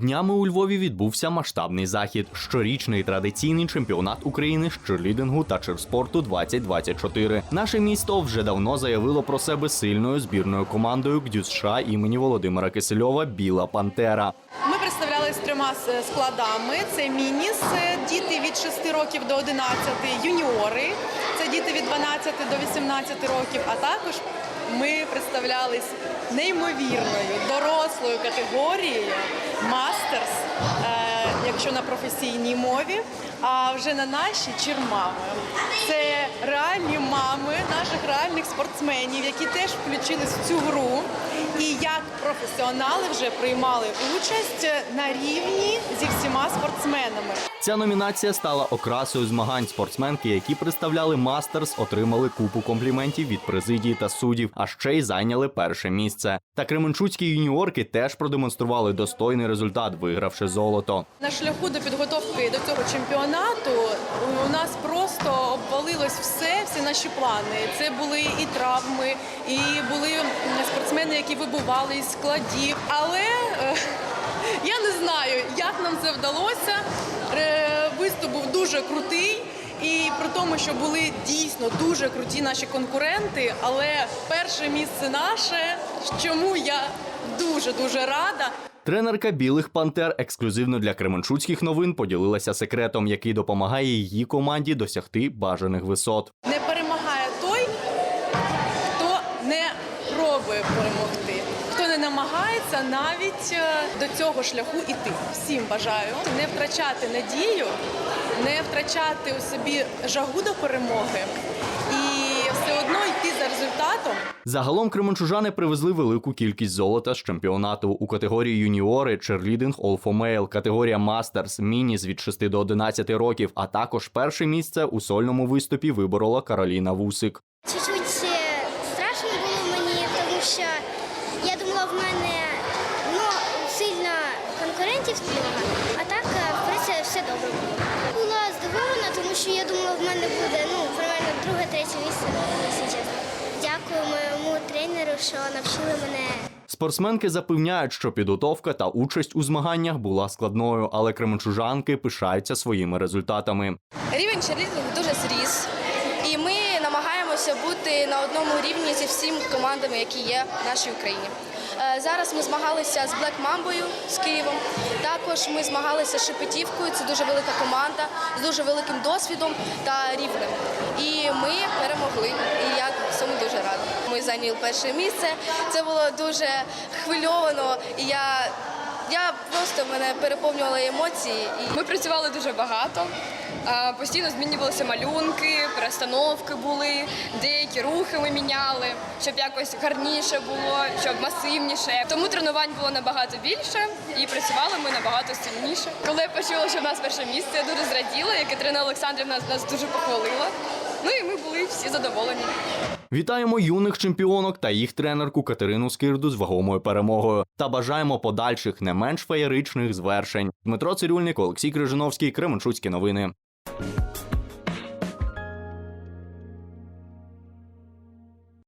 Днями у Львові відбувся масштабний захід. Щорічний традиційний чемпіонат України з черлідингу та черспорту 2024. Наше місто вже давно заявило про себе сильною збірною командою ГДЮС США імені Володимира Кисельова Біла Пантера. Ми представляли з трьома складами: це мініс, діти від 6 років до 11, юніори, діти від 12 до 18 років. А також ми представлялись неймовірною дорослою категорією мастерс, якщо на професійній мові. А вже на нашій чірмами. Це реальні мами наших реальних спортсменів, які теж включились в цю гру. І як професіонали вже приймали участь на рівні зі всіма спортсменами. Ця номінація стала окрасою змагань. Спортсменки, які представляли мастерс, отримали купу компліментів від президії та суддів, а ще й зайняли перше місце. Та кременчуцькі юніорки теж продемонстрували достойний результат, вигравши золото. На шляху до підготовки до цього чемпіонату у нас просто обвалилось все, всі наші плани. Це були і травми, і були спортсмени, які вибували із складів. Але е, я не знаю, як нам це вдалося. Виступ був дуже крутий. І при тому, що були дійсно дуже круті наші конкуренти, але перше місце наше, чому я дуже дуже рада. Тренерка білих пантер ексклюзивно для кременчуцьких новин поділилася секретом, який допомагає її команді досягти бажаних висот. Намагається навіть е, до цього шляху іти. Всім бажаю не втрачати надію, не втрачати у собі жагу до перемоги і все одно йти за результатом. Загалом кременчужани привезли велику кількість золота з чемпіонату у категорії юніори, черлідинг All for категорія Мастерс, мініс від 6 до 11 років, а також перше місце у сольному виступі виборола Кароліна Вусик. Чуть-чуть е, страшно було мені, тому що я думала, в мене ну, сильно конкурентів много, а так, е, в принципі, все добре було. Була здивована, тому що я думала, в мене буде ну, примерно друге, третє місце, якщо чесно. Дякую моєму тренеру, що навчили мене Спортсменки запевняють, що підготовка та участь у змаганнях була складною, але кременчужанки пишаються своїми результатами. Рівень черлідингу дуже зріс, і ми намагаємося бути на одному рівні зі всіма командами, які є в нашій Україні. Зараз ми змагалися з Black Мамбою з Києвом. Також ми змагалися з Шепетівкою. Це дуже велика команда з дуже великим досвідом та рівнем. І ми перемогли. І я цьому дуже рада. Ми зайняли перше місце. Це було дуже хвильовано. І я я просто мене переповнювали емоції. І Ми працювали дуже багато. Постійно змінювалися малюнки, перестановки були, деякі рухи ми міняли, щоб якось гарніше було, щоб масивніше. Тому тренувань було набагато більше і працювали ми набагато сильніше. Коли я почула, що в нас перше місце, я дуже зраділа, як і тренер Олександрівна нас дуже похвалила. Ну і ми були всі задоволені. Вітаємо юних чемпіонок та їх тренерку Катерину Скирду з вагомою перемогою та бажаємо подальших не менш феєричних звершень. Дмитро Цирюльник, Олексій Крижиновський, Кременчуцькі новини.